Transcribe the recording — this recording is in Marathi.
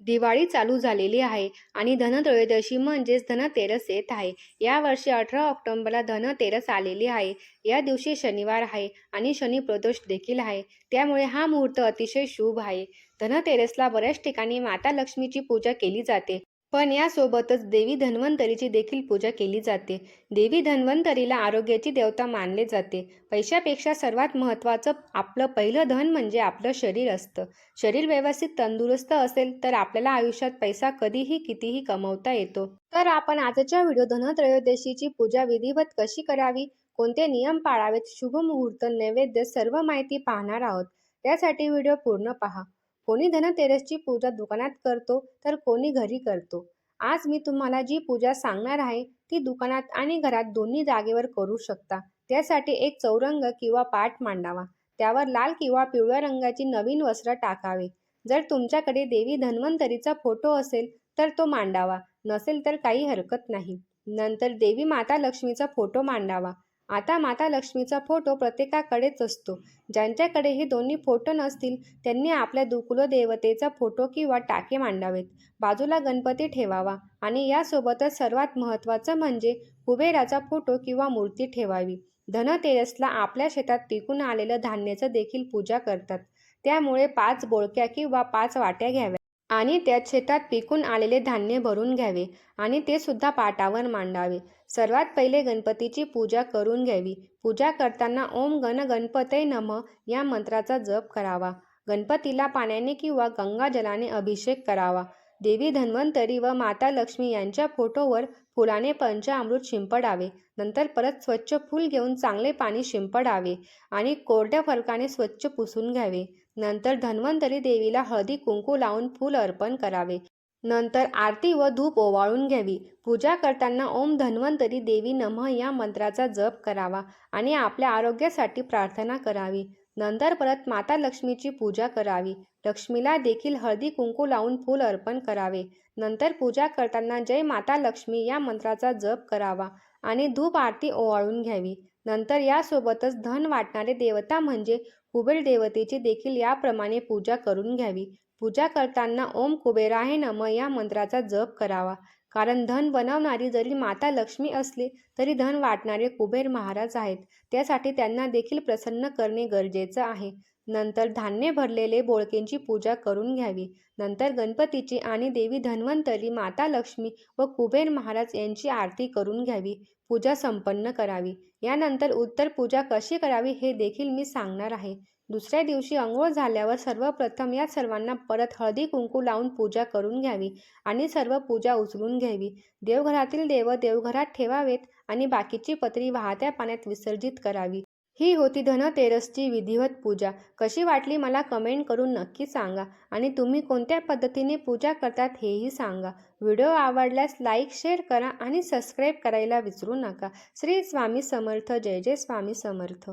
दिवाळी चालू झालेली आहे आणि धनत्रयोदशी म्हणजेच धनतेरस येत आहे. यावर्षी अठरा ऑक्टोंबरला धनतेरस आलेली आहे. या दिवशी शनिवार आहे आणि शनी प्रदोष देखील आहे. त्यामुळे हा मुहूर्त अतिशय शुभ आहे. धनतेरसला बऱ्याच ठिकाणी माता लक्ष्मीची पूजा केली जाते. पण यासोबतच देवी धन्वंतरीची देखील पूजा केली जाते. देवी धन्वंतरीला आरोग्याची देवता मानले जाते. पैशापेक्षा सर्वात महत्त्वाचं आपलं पहिलं धन म्हणजे आपलं शरीर असतं. शरीर व्यवस्थित तंदुरुस्त असेल तर आपल्याला आयुष्यात पैसा कधीही कितीही कमवता येतो. तर आपण आजच्या व्हिडिओ धनत्रयोदशीची पूजा विधिवत कशी करावी? कोणते नियम पाळावेत? शुभ मुहूर्त नैवेद्य सर्व माहिती पाहणार आहोत. त्यासाठी व्हिडिओ पूर्ण पहा. कोणी धनतेरसची पूजा दुकानात करतो तर कोणी घरी करतो. आज मी तुम्हाला जी पूजा सांगणार आहे ती दुकानात आणि घरात दोन्ही जागेवर करू शकता. त्यासाठी एक चौरंग किंवा पाठ मांडावा. त्यावर लाल किंवा पिवळ्या रंगाची नवीन वस्त्र टाकावे. जर तुमच्याकडे देवी धन्वंतरीचा फोटो असेल तर तो मांडावा. नसेल तर काही हरकत नाही. नंतर देवी माता लक्ष्मीचा फोटो मांडावा. आता माता लक्ष्मीचा फोटो प्रत्येकाकडेच असतो. ज्यांच्याकडे हे दोन्ही फोटो नसतील त्यांनी आपल्या दु कुलदेवतेचा फोटो किंवा टाके मांडावेत. बाजूला गणपती ठेवावा आणि यासोबतच सर्वात महत्त्वाचं म्हणजे कुबेराचा फोटो किंवा मूर्ती ठेवावी. धनतेरसला आपल्या शेतात पिकून आलेलं धान्याचं देखील पूजा करतात. त्यामुळे पाच बोळक्या किंवा पाच वाट्या घ्याव्या आणि त्यात शेतात पिकून आलेले धान्य भरून घ्यावे आणि ते सुद्धा पाटावर मांडावे. सर्वात पहिले गणपतीची पूजा करून घ्यावी. पूजा करताना ओम गण गणपतय नम या मंत्राचा जप करावा. गणपतीला पाण्याने किंवा गंगाजलाने अभिषेक करावा. देवी धन्वंतरी व माता लक्ष्मी यांच्या फोटोवर फुलाने पंचामृत शिंपडावे. नंतर परत स्वच्छ फूल घेऊन चांगले पाणी शिंपडावे आणि कोरड्या फरकाने स्वच्छ पुसून घ्यावे. नंतर धन्वंतरी देवीला हळदी कुंकू लावून फूल अर्पण करावे. नंतर आरती व धूप ओवाळून घ्यावी. पूजा करताना ओम धन्वंतरी देवी नमः या मंत्राचा जप करावा आणि आपल्या आरोग्यासाठी प्रार्थना करावी. नंतर परत माता लक्ष्मीची पूजा करावी. लक्ष्मीला देखील हळदी कुंकू लावून फूल अर्पण करावे. नंतर पूजा करताना जय माता लक्ष्मी या मंत्राचा जप करावा आणि धूप आरती ओवाळून घ्यावी. नंतर यासोबतच धन वाटणारे देवता म्हणजे कुबेर देवतेची देखील याप्रमाणे पूजा करून घ्यावी. पूजा करताना ओम कुबेराय नम या मंत्राचा जप करावा. कारण धन बनवणारी जरी माता लक्ष्मी असली तरी धन वाटणारे कुबेर महाराज आहेत. त्यासाठी त्यांना देखील प्रसन्न करणे गरजेचं आहे. नंतर धान्य भरलेले बोळकेंची पूजा करून घ्यावी. नंतर गणपतीची आणि देवी धन्वंतरी माता लक्ष्मी व कुबेर महाराज यांची आरती करून घ्यावी. पूजा संपन्न करावी. यानंतर उत्तर पूजा कशी करावी हे देखील मी सांगणार आहे. दुसऱ्या दिवशी अंघोळ झाल्यावर सर्वप्रथम या सर्वांना परत हळदी कुंकू लावून पूजा करून घ्यावी आणि सर्व पूजा उचलून घ्यावी. देवघरातील देव देवघरात ठेवावेत आणि बाकीची पत्री वाहत्या पाण्यात विसर्जित करावी. ही होती धनतेरसची विधिवत पूजा. कशी वाटली मला कमेंट करून नक्की सांगा आणि तुम्ही कोणत्या पद्धतीने पूजा करतात हेही सांगा. व्हिडिओ आवडल्यास लाईक शेअर करा आणि सबस्क्राईब करायला विसरू नका. श्री स्वामी समर्थ. जय जय स्वामी समर्थ.